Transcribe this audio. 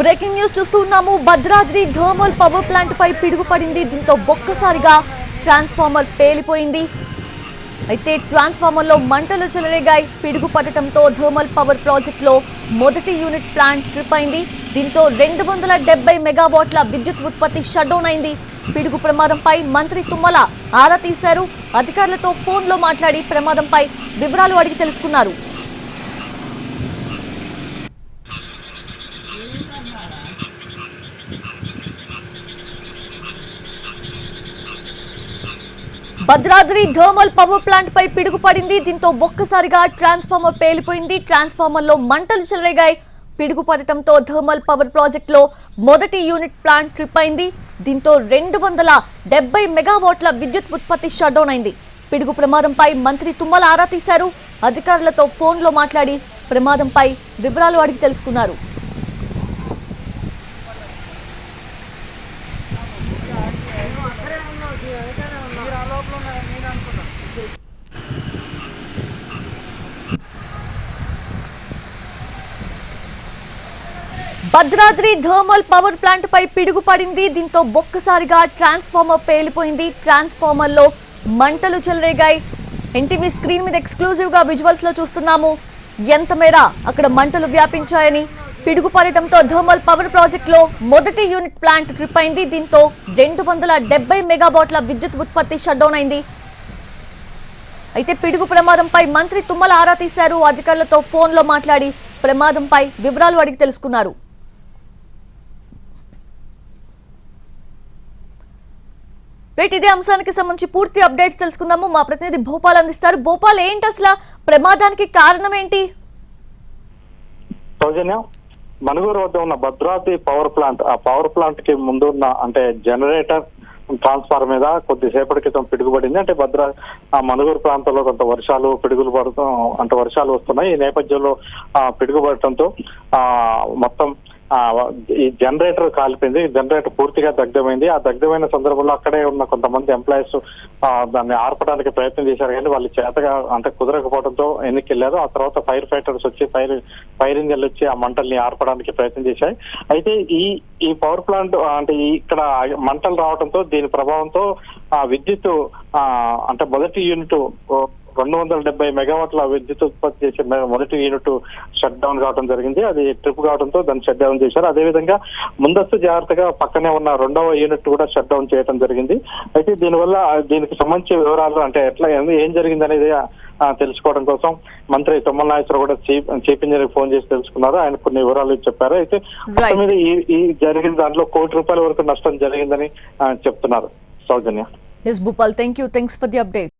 Breaking news చూస్తూ ఉన్నాము. Bhadradri thermal power plant పై పిడుగు పడింది దీంతో ఒక్కసారిగా ట్రాన్స్ఫార్మర్ పేలిపోయింది. అయితే ట్రాన్స్ఫార్మర్లో మంటలు చెలరేగాయి. పిడుగు పడటంతో థర్మల్ పవర్ ప్రాజెక్ట్లో మొదటి యూనిట్ ప్లాంట్ ట్రిప్ అయింది. దీంతో రెండు వందల డెబ్బై మెగావాట్ల విద్యుత్ ఉత్పత్తి షట్డౌన్ అయింది. పిడుగు ప్రమాదంపై మంత్రి తుమ్మల ఆరా తీశారు. అధికారులతో ఫోన్లో మాట్లాడి ప్రమాదంపై వివరాలు అడిగి తెలుసుకున్నారు. భద్రాద్రి థర్మల్ పవర్ ప్లాంట్ పై పిడుగుపడింది. దీంతో ఒక్కసారిగా ట్రాన్స్ఫార్మర్ పేలిపోయింది. ట్రాన్స్ఫార్మర్లో మంటలు చెలరేగాయి. పిడుగుపడటంతో థర్మల్ పవర్ ప్రాజెక్ట్లో మొదటి యూనిట్ ప్లాంట్ ట్రిప్ అయింది. దీంతో రెండు వందల డెబ్బై మెగావాట్ల విద్యుత్ ఉత్పత్తి షట్ డౌన్ అయింది. పిడుగు ప్రమాదంపై మంత్రి తుమ్మల ఆరా తీశారు. అధికారులతో ఫోన్లో మాట్లాడి ప్రమాదంపై వివరాలు అడిగి తెలుసుకున్నారు. భద్రాద్రి థర్మల్ పవర్ ప్లాంట్ పై పిడుగు పడింది దీంతో ఒక్కసారిగా ట్రాన్స్ఫార్మర్ పేలిపోయింది. ట్రాన్స్ఫార్మర్లో మంటలు చెలరేగాయి. ఎన్టీవీ స్క్రీన్ మీద ఎక్స్క్లూజివ్గా విజువల్స్లో చూస్తున్నాము. ఎంత మేర అక్కడ మంటలు వ్యాపించాయని పిడుగు పడటంతో థర్మల్ పవర్ ప్రాజెక్ట్లో మొదటి యూనిట్ ప్లాంట్ ట్రిప్ అయింది. దీంతో రెండు వందల డెబ్బై మెగావాట్ల విద్యుత్ ఉత్పత్తి షట్డౌన్ అయింది. అయితే పిడుగు ప్రమాదంపై మంత్రి తుమ్మల ఆరా తీశారు. అధికారులతో ఫోన్లో మాట్లాడి ప్రమాదంపై వివరాలు అడిగి తెలుసుకున్నారు. రైట్ ఇదే అంశానికి సంబంధించి పూర్తి అప్డేట్స్ తెలుసుకుందాము. మా ప్రతినిధి భోపాల్ అందిస్తారు. భోపాల్ ఏంటి అసలు ప్రమాదానికి కారణం ఏంటి? సౌజన్య మనుగూరు వద్ద ఉన్న భద్రాద్రి పవర్ ప్లాంట్ ఆ పవర్ ప్లాంట్కి ముందున్న అంటే జనరేటర్ ట్రాన్స్ఫార్మర్ మీద కొద్దిసేపటి క్రితం పిడుగుపడింది అంటే భద్ర ఆ మనుగూరు ప్రాంతంలో కొంత వర్షాలు పిడుగులు పడుతూ అంటే వర్షాలు వస్తున్నాయి. ఈ నేపథ్యంలో ఆ పిడుగుపడటంతో ఆ మొత్తం ఈ జనరేటర్ కాలిపోయింది. జనరేటర్ పూర్తిగా దగ్ధమైంది. ఆ దగ్ధమైన సందర్భంలో అక్కడే ఉన్న కొంతమంది ఎంప్లాయీస్ దాన్ని ఆర్పడానికి ప్రయత్నం చేశారు. కానీ వాళ్ళు చేతగా అంటే కుదరకపోవడంతో ఎన్నికెళ్ళారు ఆ తర్వాత ఫైర్ ఫైటర్స్ వచ్చి ఫైర్ ఫైర్ ఇంజన్లు వచ్చి ఆ మంటల్ని ఆర్పడానికి ప్రయత్నం చేశాయి. అయితే ఈ ఈ పవర్ ప్లాంట్ అంటే ఇక్కడ మంటలు రావడంతో దీని ప్రభావంతో ఆ విద్యుత్ అంటే మొదటి యూనిట్ రెండు వందల డెబ్బై మెగావాట్ల విద్యుత్ ఉత్పత్తి చేసే మొదటి యూనిట్ షట్ డౌన్ కావడం జరిగింది. అది ట్రిప్ కావడంతో దాన్ని షట్ డౌన్ చేశారు. అదేవిధంగా ముందస్తు జాగ్రత్తగా పక్కనే ఉన్న రెండవ యూనిట్ కూడా షట్ డౌన్ చేయడం జరిగింది. అయితే దీనివల్ల దీనికి సంబంధించిన వివరాలు అంటే ఎట్లా ఏం- జరిగింది అనేది తెలుసుకోవడం కోసం మంత్రి తుమ్మల నాగేశ్వర కూడా చీఫ్ చీఫ్ ఇంజనీర్ ఫోన్ చేసి తెలుసుకున్నారు. ఆయన కొన్ని వివరాలు చెప్పారు. అయితే మీద ఈ జరిగిన దాంట్లో కోటి రూపాయల వరకు నష్టం జరిగిందని చెప్తున్నారు. Soujanya. S Bhupal thank you thanks for the update